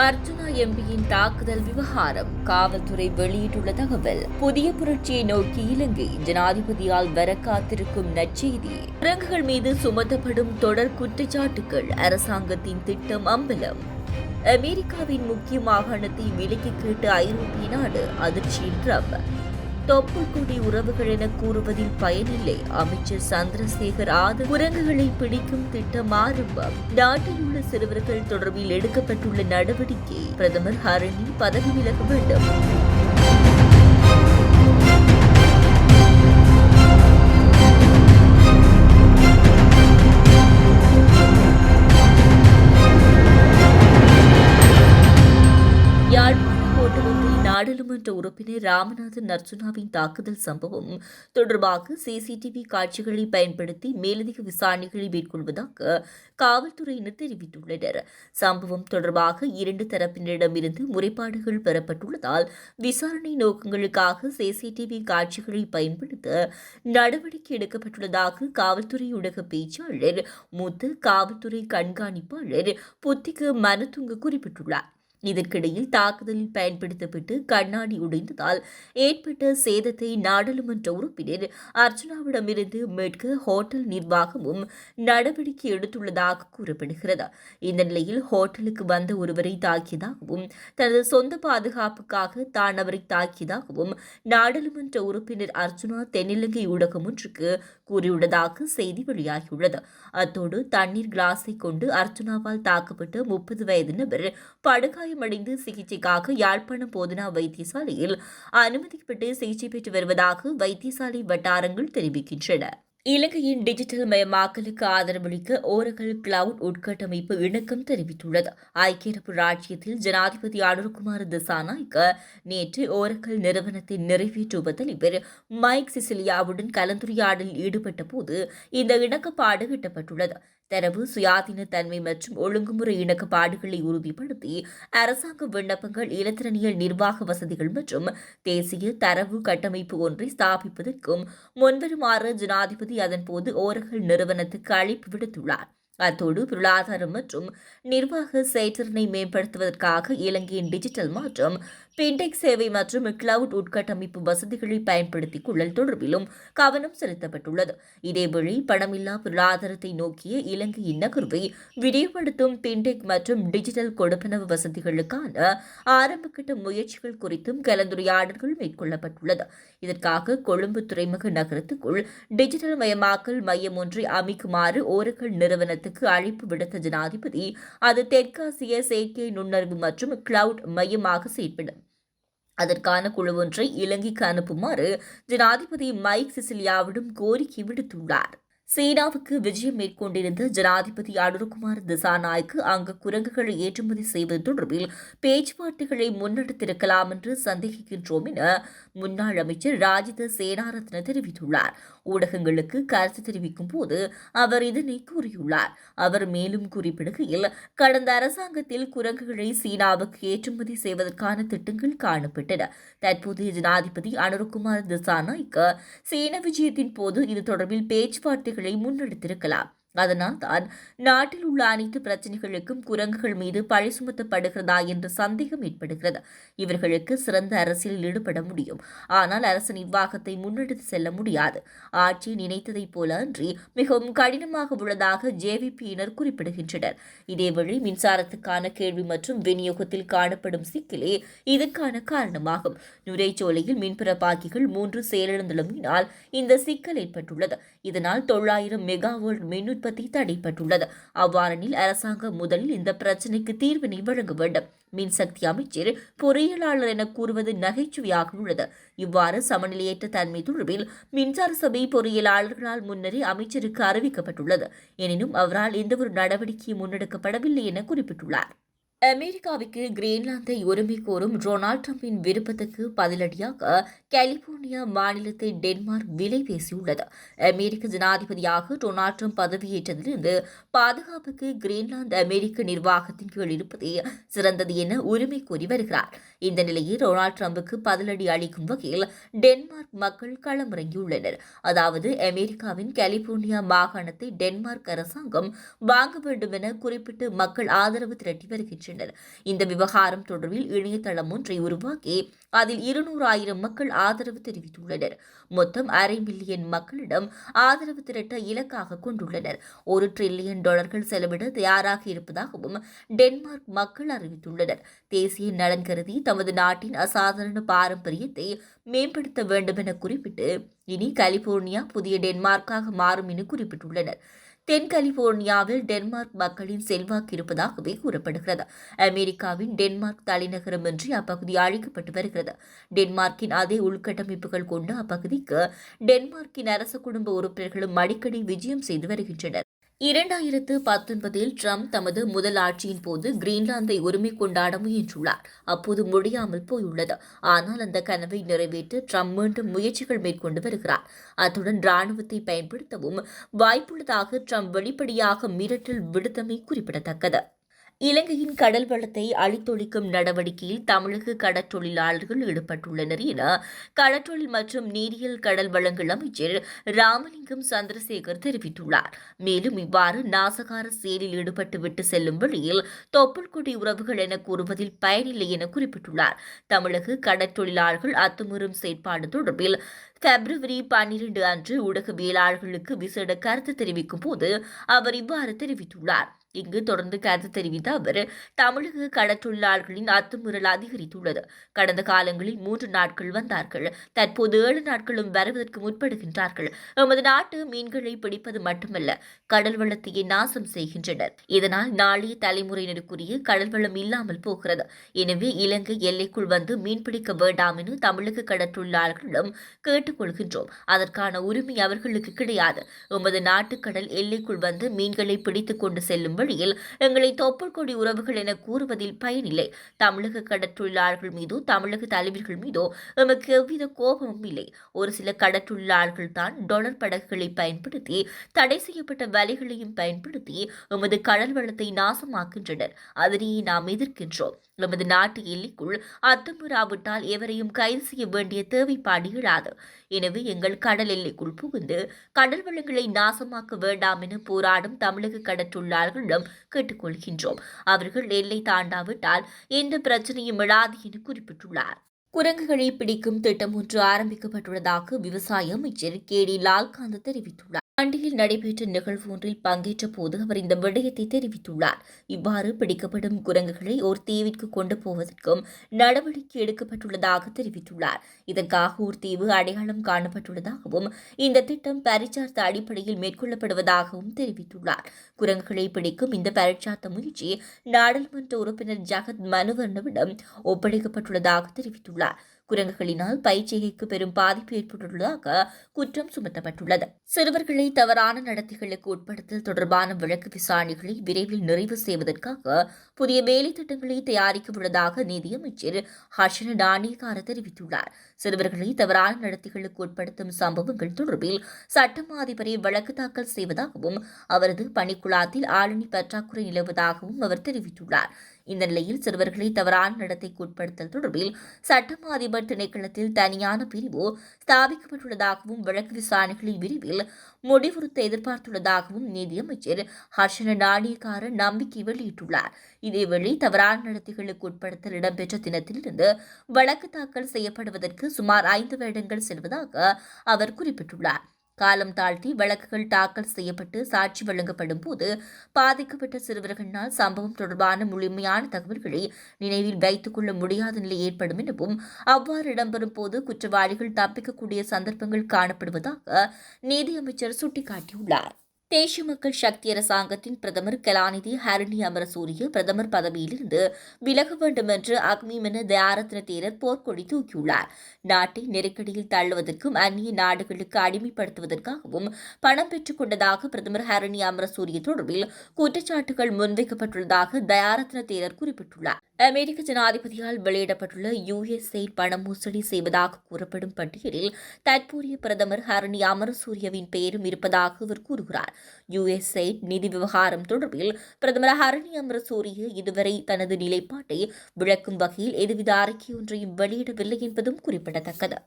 அர்ஜுனா எம்பியின் தாக்குதல் விவகாரம். காவல்துறை வெளியிட்டுள்ள தகவல் புதிய புரட்சியை நோக்கி இலங்கை ஜனாதிபதியால் வர காத்திருக்கும் நற்செய்தி. குரங்குகள் மீது சுமத்தப்படும் தொடர் குற்றச்சாட்டுகள் அரசாங்கத்தின் திட்டம் அம்பலம். அமெரிக்காவின் முக்கிய மாகாணத்தை விலக்கி கேட்ட ஐரோப்பிய நாடு அதிர்ச்சியில் ட்ரம்ப் தொப்புள்குடி உறவுகள் என கூறுவதில் பயனில்லை. அமைச்சர் சந்திரசேகர் ஆத குரங்குகளை பிடிக்கும் திட்டம் ஆரம்பம். நாட்டில் உள்ள சிறுவர்கள் தொடர்பில் எடுக்கப்பட்டுள்ள நடவடிக்கை. பிரதமர் ஹரணி பதவி விலக வேண்டும். உறுப்பினர் ராமநாதன் நர்சுனாவின் தாக்குதல் சம்பவம் தொடர்பாக சிசிடிவி காட்சிகளை பயன்படுத்தி மேலதிக விசாரணைகளை மேற்கொள்வதாக காவல்துறையினர் தெரிவித்துள்ளனர். சம்பவம் தொடர்பாக இரண்டு தரப்பினரிடமிருந்து முறைப்பாடுகள் பெறப்பட்டுள்ளதால் விசாரணை நோக்கங்களுக்காக சிசிடிவி காட்சிகளை பயன்படுத்த நடவடிக்கை எடுக்கப்பட்டுள்ளதாக காவல்துறை ஊடக பேச்சாளர் மூத்த காவல்துறை கண்காணிப்பாளர் புத்திக்கு மனதுங்க குறிப்பிட்டுள்ளார். இதற்கிடையில் தாக்குதலில் பயன்படுத்தப்பட்டு கண்ணாடி உடைந்ததால் ஏற்பட்ட சேதத்தை நாடாளுமன்ற உறுப்பினர் அர்ச்சனாவிடமிருந்து மீட்க ஹோட்டல் நிர்வாகமும் நடவடிக்கை எடுத்துள்ளதாக கூறப்படுகிறது. இந்த நிலையில் ஹோட்டலுக்கு வந்த ஒருவரை தாக்கியதாகவும் தனது சொந்த பாதுகாப்புக்காக தான் அவரை தாக்கியதாகவும் நாடாளுமன்ற உறுப்பினர் அர்ச்சுனா தென்னிலங்கை ஊடகம் ஒன்றுக்கு கூறியுள்ளதாக செய்தி வெளியாகியுள்ளது. அத்தோடு தண்ணீர் கிளாஸை கொண்டு அர்ச்சுனாவால் தாக்கப்பட்ட முப்பது வயது நபர் காயமடைந்து சிகிச்சைக்காக யாழ்ப்பாணம் போதனா வைத்தியசாலையில் அனுமதிக்கப்பட்டு சிகிச்சை பெற்று வருவதாக வைத்தியசாலை வட்டாரங்கள் தெரிவிக்கின்றன. இலங்கையின் டிஜிட்டல் மயமாக்கலுக்கு ஆதரவளிக்க ஓரகல் கிளவுட் உட்கட்டமைப்பு இணக்கம் தெரிவித்துள்ளது. ஐக்கிய அரபு ராஜ்யத்தில் ஜனாதிபதி அனுர்குமார் திசாநாயக்க நேற்று ஓரகல் நிறுவனத்தை நிறைவேற்று தலைவர் மைக் சிசிலியாவுடன் கலந்துரையாடலில் ஈடுபட்ட போது இந்த இணக்கப்பாடு எட்டப்பட்டுள்ளது. தரவு சுயாதீன தன்மை மற்றும் ஒழுங்குமுறை இணக்கப்பாடுகளை உறுதிப்படுத்தி அரசாங்க விண்ணப்பங்கள் இலத்திரனியல் நிர்வாக வசதிகள் மற்றும் தேசிய தரவு கட்டமைப்பு ஒன்றை ஸ்தாபிப்பதற்கும் முன்வருமாறு ஜனாதிபதி அதன்போது ஓரகல் நிறுவனத்துக்கு அழைப்பு விடுத்துள்ளார். அத்தோடு பொருளாதாரம் மற்றும் நிர்வாக செயற்றிறனை மேம்படுத்துவதற்காக இலங்கையின் டிஜிட்டல் மாற்றம் பின்டெக் சேவை மற்றும் கிளவுட் உட்கட்டமைப்பு வசதிகளை பயன்படுத்திக் கொள்ளல் தொடர்பிலும் கவனம் செலுத்தப்பட்டுள்ளது. இதேவேளை பணமில்லா பொருளாதாரத்தை நோக்கிய இலங்கையின் நகர்வை விரிவுபடுத்தும் பின்டெக் மற்றும் டிஜிட்டல் கொடுப்பனவு வசதிகளுக்கான ஆரம்பகட்ட முயற்சிகள் குறித்தும் கலந்துரையாடல்கள் மேற்கொள்ளப்பட்டுள்ளது. இதற்காக கொழும்பு துறைமுக நகரத்துக்குள் டிஜிட்டல் மயமாக்கல் மையம் ஒன்றை அமைக்குமாறு ஓரக்கல் நிறுவனத்துக்கு அழைப்பு விடுத்த ஜனாதிபதி அது தெற்காசிய செயற்கை நுண்ணறிவு மற்றும் கிளவுட் மையமாக செயற்படும். அதற்கான குழு ஒன்றை இலங்கைக்கு அனுப்புமாறு ஜனாதிபதி மைக் சிசிலியாவிடம் கோரிக்கை விடுத்துள்ளார். சீனாவுக்கு விஜயம் மேற்கொண்டிருந்த ஜனாதிபதி அனுர்குமார் திசாநாய்க்கு அங்கு குரங்குகளை ஏற்றுமதி செய்வது தொடர்பில் பேச்சுவார்த்தைகளை முன்னெடுத்திருக்கலாம் என்று சந்தேகிக்கின்றோம் என முன்னாள் அமைச்சர் ராஜித சேனாரத்ன தெரிவித்துள்ளார். ஊடகங்களுக்கு கருத்து தெரிவிக்கும் போது அவர் இதனை கூறியுள்ளார். அவர் மேலும் குறிப்பிடுகையில் கடந்த அரசாங்கத்தில் குரங்குகளை சீனாவுக்கு ஏற்றுமதி செய்வதற்கான திட்டங்கள் காணப்பட்டன. தற்போதைய ஜனாதிபதி அனுர்குமார் திசாநாய்க்கு சீன விஜயத்தின் போது இது தொடர்பில் பேச்சுவார்த்தைகளை முன்னெடுத்திருக்கலாம். அதனால் தான் நாட்டில் உள்ள அனைத்து பிரச்சனைகளுக்கும் குரங்குகள் மீது பழி சுமத்தப்படுகிறதா என்ற சந்தேகம் ஏற்படுகிறது. இவர்களுக்கு சிறந்த அரசியலில் ஈடுபட முடியும். ஆனால் அரசு நிர்வாகத்தை முன்னெடுத்து செல்ல முடியாது. ஆட்சி நினைத்ததைப் போல அன்றி மிகவும் கடினமாக உள்ளதாக ஜேவிபியினர் குறிப்பிடுகின்றனர். இதேவழி மின்சாரத்துக்கான கேள்வி மற்றும் விநியோகத்தில் காணப்படும் சிக்கலே இதற்கான காரணமாகும். நுரைச்சோலையில் மின்புறப்பாக்கிகள் மூன்று செயலிழந்துள்ளமையினால் இந்த சிக்கல் ஏற்பட்டுள்ளது. இதனால் தொள்ளாயிரம் மெகாவோல்ட் மின்னு உற்பத்தி தடைப்பட்டுள்ளது அவ்வாறெனில் அரசாங்கம் முதலில் இந்த பிரச்சினைக்கு தீர்வினை வழங்க வேண்டும். மின்சக்தி அமைச்சர் பொறியியலாளர் என கூறுவது நகைச்சுவையாக உள்ளது. இவ்வாறு சமநிலையற்ற தன்மை தொடர்பில் மின்சார சபை பொறியியலாளர்களால் முன்னரே அமைச்சருக்கு அறிவிக்கப்பட்டுள்ளது. எனினும் அவரால் எந்தவொரு நடவடிக்கையும் முன்னெடுக்கப்படவில்லை என குறிப்பிட்டுள்ளார். அமெரிக்காவுக்கு கிரீன்லாந்தை உரிமை கோரும் டொனால்ட் ட்ரம்பின் விருப்பத்துக்கு பதிலடியாக கலிபோர்னியா மாநிலத்தை டென்மார்க் விலை பேசியுள்ளது அமெரிக்க ஜனாதிபதியாக டொனால்ட் ட்ரம்ப் பதவியேற்றதிலிருந்து பாதுகாப்புக்கு கிரீன்லாந்து அமெரிக்க நிர்வாகத்தின் கீழ் இருப்பதே சிறந்தது என உரிமை கோரி வருகிறார். இந்த நிலையில் டொனால்ட் ட்ரம்புக்கு பதிலடி அளிக்கும் வகையில் டென்மார்க் மக்கள் களமிறங்கியுள்ளனர். அதாவது அமெரிக்காவின் கலிபோர்னியா மாகாணத்தை டென்மார்க் அரசாங்கம் வாங்க வேண்டும் என குறிப்பிட்டு மக்கள் ஆதரவு திரட்டி வருகின்றனர். வருகின்றனர் இந்த விவகாரம் தொடர்பில் இணையதளம் ஒன்றை உருவாக்கி அதில் இருநூறாயிரம் மக்கள் ஆதரவு தெரிவித்துள்ளனர். மொத்தம் அரை மில்லியன் மக்களிடம் ஆதரவு திரட்ட இலக்காக கொண்டுள்ளனர். ஒரு டிரில்லியன் டாலர்கள் செலவிட தயாராக இருப்பதாகவும் டென்மார்க் மக்கள் அறிவித்துள்ளனர். தேசிய நலன் கருதி தமது நாட்டின் அசாதாரண பாரம்பரியத்தை மேம்படுத்த வேண்டும் என குறிப்பிட்டு இனி கலிபோர்னியா புதிய டென்மார்க்காக மாறும் என குறிப்பிட்டுள்ளனர். தென் கலிபோர்னியாவில் டென்மார்க் மக்களின் செல்வாக்கு இருப்பதாகவே கூறப்படுகிறது. அமெரிக்காவின் டென்மார்க் தலைநகரம் என்று அப்பகுதி அழைக்கப்பட்டு வருகிறது. டென்மார்க்கின் அதே உள்கட்டமைப்புகள் கொண்ட அப்பகுதிக்கு டென்மார்க்கின் அரச குடும்ப உறுப்பினர்களும் அடிக்கடி விஜயம் செய்து வருகின்றனர். இரண்டாயிரத்து பத்தொன்பதில் ட்ரம்ப் தமது முதல் ஆட்சியின் போது கிரீன்லாந்தை உரிமை கொண்டாட முயன்றுள்ளார். அப்போது முடியாமல் போயுள்ளது. ஆனால் அந்த கனவை நிறைவேற்ற ட்ரம்ப் மீண்டும் முயற்சிகள் மேற்கொண்டு வருகிறார். அத்துடன் ராணுவத்தை பயன்படுத்தவும் வாய்ப்புள்ளதாக ட்ரம்ப் வெளிப்படையாக மிரட்டல் விடுத்தமை குறிப்பிடத்தக்கது. இலங்கையின் கடல் வளத்தை அழித்தொழிக்கும் நடவடிக்கையில் தமிழக கடற்றொழிலாளர்கள் ஈடுபட்டுள்ளனர் என கடற்றொழில் மற்றும் நீரியல் கடல் வளங்கள் அமைச்சர் ராமலிங்கம் சந்திரசேகர் தெரிவித்துள்ளார். மேலும் இவ்வாறு நாசகார செயலில் ஈடுபட்டு விட்டு செல்லும் வழியில் தொப்புள்குடி உறவுகள் என கூறுவதில் பயனில்லை என குறிப்பிட்டுள்ளார். தமிழக கடற்றொழிலாளர்கள் அத்துமீறும் செயற்பாடு தொடர்பில் பிப்ரவரி பன்னிரண்டு அன்று ஊடகவியலாளர்களுக்கு விசேட கருத்து தெரிவிக்கும் போது அவர் இவ்வாறு தெரிவித்துள்ளார். இங்கு தொடர்ந்து கருத்து தெரிவித்த அவர் தமிழக கடற்றொழிலாளர்களின் அத்துமீறல் அதிகரித்துள்ளது. கடந்த காலங்களில் மூன்று நாட்கள் வந்தார்கள். தற்போது ஏழு நாட்களும் வருவதற்கு முற்படுகின்றார்கள். எமது நாட்டு மீன்களை பிடிப்பது மட்டுமல்ல கடல் வளத்தையே நாசம் செய்கின்றனர். இதனால் நாளைய தலைமுறையினருக்குரிய கடல் வளம் இல்லாமல் போகிறது. எனவே இலங்கை எல்லைக்குள் வந்து மீன்பிடிக்க வேண்டாம் என தமிழக கடற்றொழிலாளர்களிடம் கேட்டுக்கொள்கின்றோம் அதற்கான உரிமை அவர்களுக்கு கிடையாது. எமது நாட்டு கடல் எல்லைக்குள் வந்து மீன்களை பிடித்துக் கொண்டு செல்லும் வழியில் எங்களை தொப்புள்கொடி உறவுகள் என கூறுவதில் பயனில்லை. தமிழக கடற்றொழிலாளர்கள் மீதோ தமிழக தலைவர்கள் மீதோ எமக்கு எவ்வித கோபமும் இல்லை. ஒரு சில கடற்றொழிலாளர்கள் தான் டொலர் படகுகளை பயன்படுத்தி தடை செய்யப்பட்ட வலைகளையும் பயன்படுத்தி எமது கடல் வளத்தை நாசமாக்கின்றனர் அதனையே நாம் எதிர்க்கின்றோம். எமது நாட்டு எல்லைக்குள் அத்துமுறாவிட்டால் எவரையும் கைது செய்ய வேண்டிய தேவைப்பாடு இழாது எனவே எங்கள் கடல் எல்லைக்குள் புகுந்து கடல் வளங்களை நாசமாக்க வேண்டாம் என போராடும் தமிழக கடற்றொழிலாளர்களிடம் கேட்டுக்கொள்கின்றோம். அவர்கள் எல்லை தாண்டாவிட்டால் எந்த பிரச்சனையும் இடாது என குறிப்பிட்டுள்ளார். குரங்குகளை பிடிக்கும் திட்டம் ஒன்று ஆரம்பிக்கப்பட்டுள்ளதாக விவசாய அமைச்சர் கே டி லால்காந்த் தெரிவித்துள்ளார். கண்டியில் நடைபெற்ற நிகழ்வு ஒன்றில் பங்கேற்ற போது அவர் இந்த விடயத்தை தெரிவித்துள்ளார். இவ்வாறு பிடிக்கப்படும் குரங்குகளை ஒரு தீவிற்கு கொண்டு போவதற்கும் நடவடிக்கை எடுக்கப்பட்டுள்ளதாக தெரிவித்துள்ளார். இதற்காக ஒரு தீவு அடையாளம் காணப்பட்டுள்ளதாகவும் இந்த திட்டம் பரிச்சார்த்த அடிப்படையில் மேற்கொள்ளப்படுவதாகவும் தெரிவித்துள்ளார். குரங்குகளை பிடிக்கும் இந்த பரிச்சார்த்த முயற்சி நாடாளுமன்ற உறுப்பினர் ஜகத் மனுவர்ணவிடம் ஒப்படைக்கப்பட்டுள்ளதாக தெரிவித்துள்ளார். குரங்குகளினால் பயிற்சிகைக்கு பெரும் பாதிப்பு ஏற்பட்டுள்ளதாக குற்றம் சுமத்தப்பட்டுள்ளது. சிறுவர்களை தவறான நடத்தைகளுக்கு உட்படுத்தல் தொடர்பான வழக்கு விசாரணைகளை விரைவில் நிறைவு செய்வதற்காக புதிய வேலை திட்டங்களை தயாரிக்க உள்ளதாக நிதியமைச்சர் ஹர்ஷன டானிகார தெரிவித்துள்ளார். சிறுவர்களை தவறான நடத்தைகளுக்கு உட்படுத்தும் சம்பவங்கள் தொடர்பில் சட்டம் அதிபரை வழக்கு தாக்கல் செய்வதாகவும் அவரது பணிக்குழாத்தில் ஆளுநி பற்றாக்குறை நிலவுவதாகவும் அவர் தெரிவித்துள்ளார். இந்த நிலையில் சிறுவர்களை தவறான நடத்தைக்கு உட்படுத்தல் தொடர்பில் சட்டம் அதிபர் திணைக்களத்தில் தனியான பிரிவு ஸ்தாபிக்கப்பட்டுள்ளதாகவும் வழக்கு விசாரணைகளின் விரிவில் முடிவுறுத்த எதிர்பார்த்துள்ளதாகவும் நீதியமைச்சர் ஹர்ஷன நாணயக்காரர் நம்பிக்கை வெளியிட்டுள்ளார். இதேவேளை தவறான நடத்தைகளுக்கு உட்படுத்தல் இடம்பெற்ற தினத்திலிருந்து வழக்கு தாக்கல் செய்யப்படுவதற்கு சுமார் ஐந்து வருடங்கள் செல்வதாக அவர் குறிப்பிட்டுள்ளார். காலம் தாழ்த்தி வழக்குகள் தாக்கல் செய்யப்பட்டு சாட்சி வழங்கப்படும் போது பாதிக்கப்பட்ட சிறுவர்களினால் சம்பவம் தொடர்பான முழுமையான தகவல்களை நினைவில் வைத்துக் கொள்ள முடியாத நிலை ஏற்படும் எனவும் அவ்வாறு இடம்பெறும் போது குற்றவாளிகள் தப்பிக்கக்கூடிய சந்தர்ப்பங்கள் காணப்படுவதாக நீதியமைச்சர் சுட்டிக்காட்டியுள்ளார். தேசிய மக்கள் சக்தி அரசாங்கத்தின் பிரதமர் கலாநிதி ஹரணி அமரசூரிய பிரதமர் பதவியிலிருந்து விலக வேண்டும் என்று அக்மிமென தயாரத்ன தேரர் போர்க்கொடி தூக்கியுள்ளார். நாட்டை நெருக்கடியில் தள்ளுவதற்கும் அந்நிய நாடுகளுக்கு அடிமைப்படுத்துவதற்காகவும் பணம் பெற்றுக் கொண்டதாக பிரதமர் ஹரணி அமரசூரிய தொடர்பில் குற்றச்சாட்டுகள் முன்வைக்கப்பட்டுள்ளதாக தயாரத்ன தேரர் குறிப்பிட்டுள்ளார். அமெரிக்க ஜனாதிபதியால் வெளியிடப்பட்டுள்ள யுஎஸ்ஐ பண மோசடி செய்வதாக கூறப்படும் பட்டியலில் தற்போதைய பிரதமர் ஹரணி அமரசூரியவின் பெயரும் இருப்பதாக அவர் கூறுகிறார். யுஎஸ்ஐ நிதி விவகாரம் தொடர்பில் பிரதமர் ஹரணி அமரசூரிய இதுவரை தனது நிலைப்பாட்டை விளக்கும் வகையில் எதுவித அறிக்கை ஒன்றையும் வெளியிடவில்லை என்பதும் குறிப்பிடத்தக்கது.